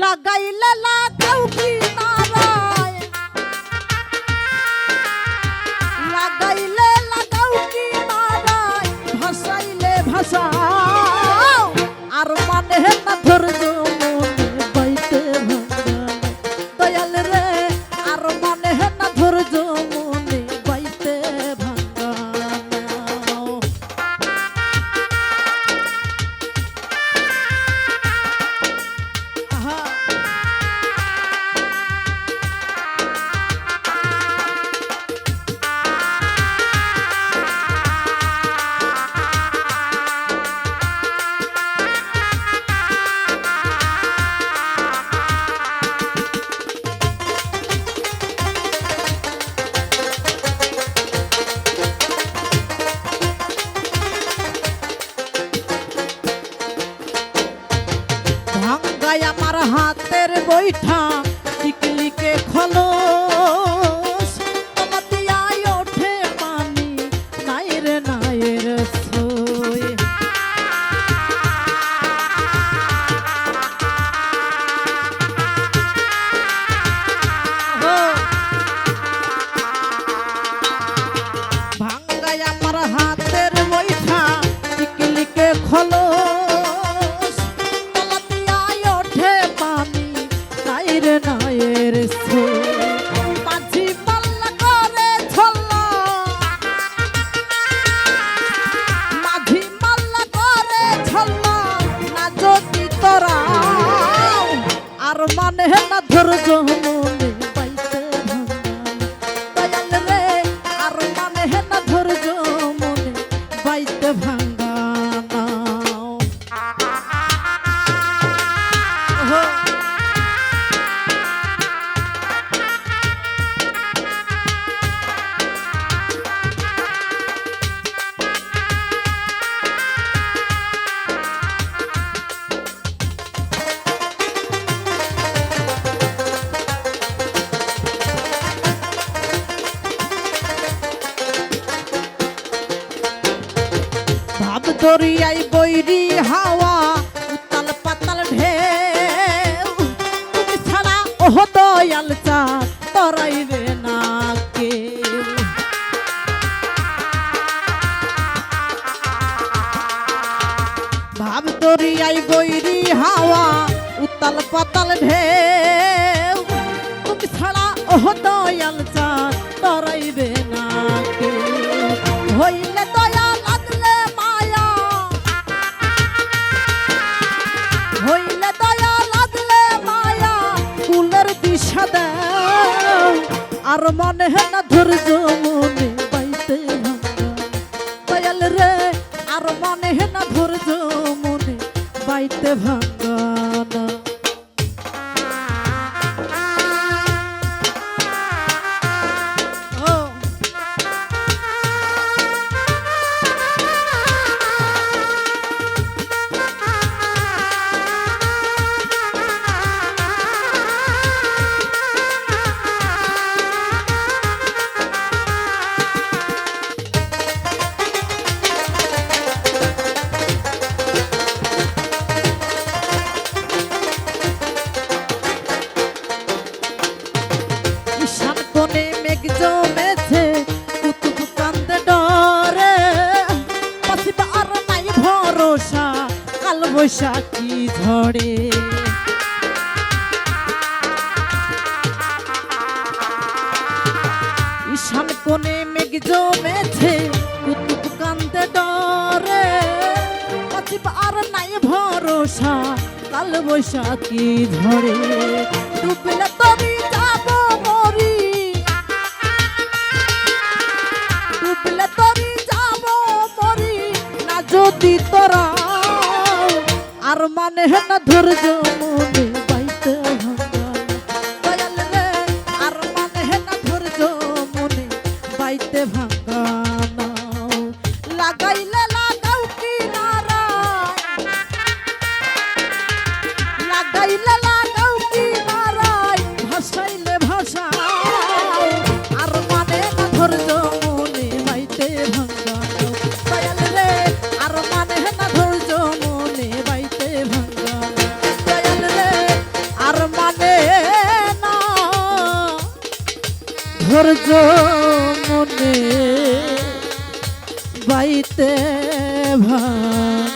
লাগাইলে লাগাও কি নারায়? লাগাইলে লাগাও কি নারায়? ভাসাইলে ভাসাও ভাঙ্গাই আমার হাতের বৈঠা টিকলিকে খলস মানে না দরিয়াই বৈরি হাওয়া উতাল পাতাল ঢেউ। তুমি ছাড়া ওহ দয়াল চা, তরাইবে না কেউ। ভাব দরিয়াই বৈরি হাওয়া উতাল পাতাল ঢেউ। আর মনে না ধৈর্য বৈশাখী ঝড়ে। ঈশান কোণে মেঘ জমেছে, কুতুব কান্দে ডরে। পাশিবা আর নাই ভরসা, কাল বৈশাখী ঝড়ে। ডুবলে তবে যাব মরি। ডুবলে তবে যাব মরি। না যদি তোরা আর মানে না ধৈর্য আর মানে না ধৈর্য মনে পাইতে ভাঙা ধৈর্য মনে বাইতে ভাই